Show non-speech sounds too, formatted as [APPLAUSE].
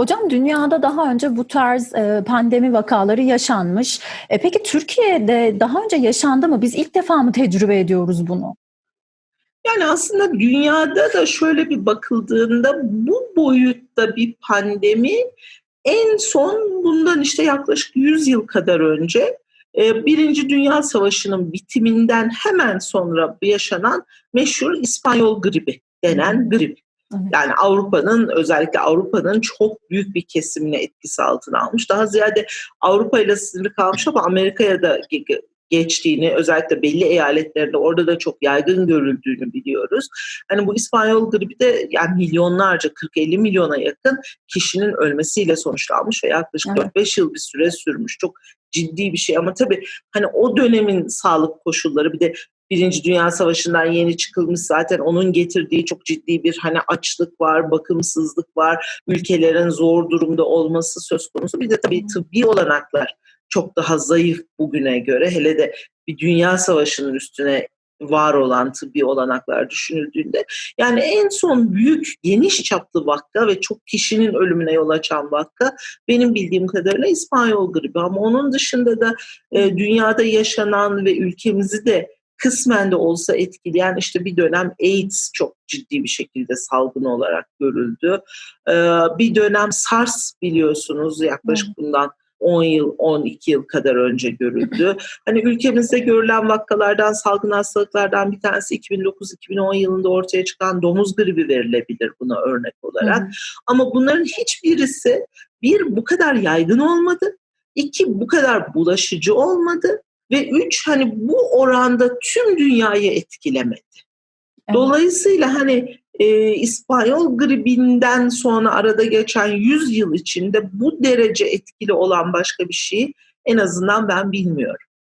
Hocam dünyada daha önce bu tarz e, pandemi vakaları yaşanmış. E, peki Türkiye'de daha önce yaşandı mı? Biz ilk defa mı tecrübe ediyoruz bunu? Yani aslında dünyada da şöyle bir bakıldığında bu boyutta bir pandemi en son bundan işte yaklaşık 100 yıl kadar önce e, Birinci Dünya Savaşı'nın bitiminden hemen sonra yaşanan meşhur İspanyol gribi denen grip. Yani Avrupa'nın özellikle Avrupa'nın çok büyük bir kesimini etkisi altına almış. Daha ziyade Avrupa ile sınırlı kalmış ama Amerika'ya da geçtiğini özellikle belli eyaletlerinde orada da çok yaygın görüldüğünü biliyoruz. Hani bu İspanyol gribi de yani milyonlarca 40-50 milyona yakın kişinin ölmesiyle sonuçlanmış ve yaklaşık evet. 4-5 yıl bir süre sürmüş. Çok ciddi bir şey ama tabii hani o dönemin sağlık koşulları bir de Birinci Dünya Savaşı'ndan yeni çıkılmış. Zaten onun getirdiği çok ciddi bir hani açlık var, bakımsızlık var, ülkelerin zor durumda olması söz konusu. Bir de tabii tıbbi olanaklar çok daha zayıf bugüne göre. Hele de bir dünya savaşının üstüne var olan tıbbi olanaklar düşünüldüğünde. Yani en son büyük geniş çaplı vakka ve çok kişinin ölümüne yol açan vakka benim bildiğim kadarıyla İspanyol gribi. Ama onun dışında da e, dünyada yaşanan ve ülkemizi de kısmen de olsa etkileyen işte bir dönem AIDS çok ciddi bir şekilde salgın olarak görüldü. Ee, bir dönem SARS biliyorsunuz yaklaşık bundan 10 yıl, 12 yıl kadar önce görüldü. [LAUGHS] Hani ülkemizde görülen vakalardan, salgın hastalıklardan bir tanesi 2009-2010 yılında ortaya çıkan domuz gribi verilebilir buna örnek olarak. Hı. Ama bunların hiçbirisi bir bu kadar yaygın olmadı, iki bu kadar bulaşıcı olmadı ve üç hani bu oranda tüm dünyayı etkilemedi. Evet. Dolayısıyla hani e, İspanyol gribinden sonra arada geçen 100 yıl içinde bu derece etkili olan başka bir şey en azından ben bilmiyorum.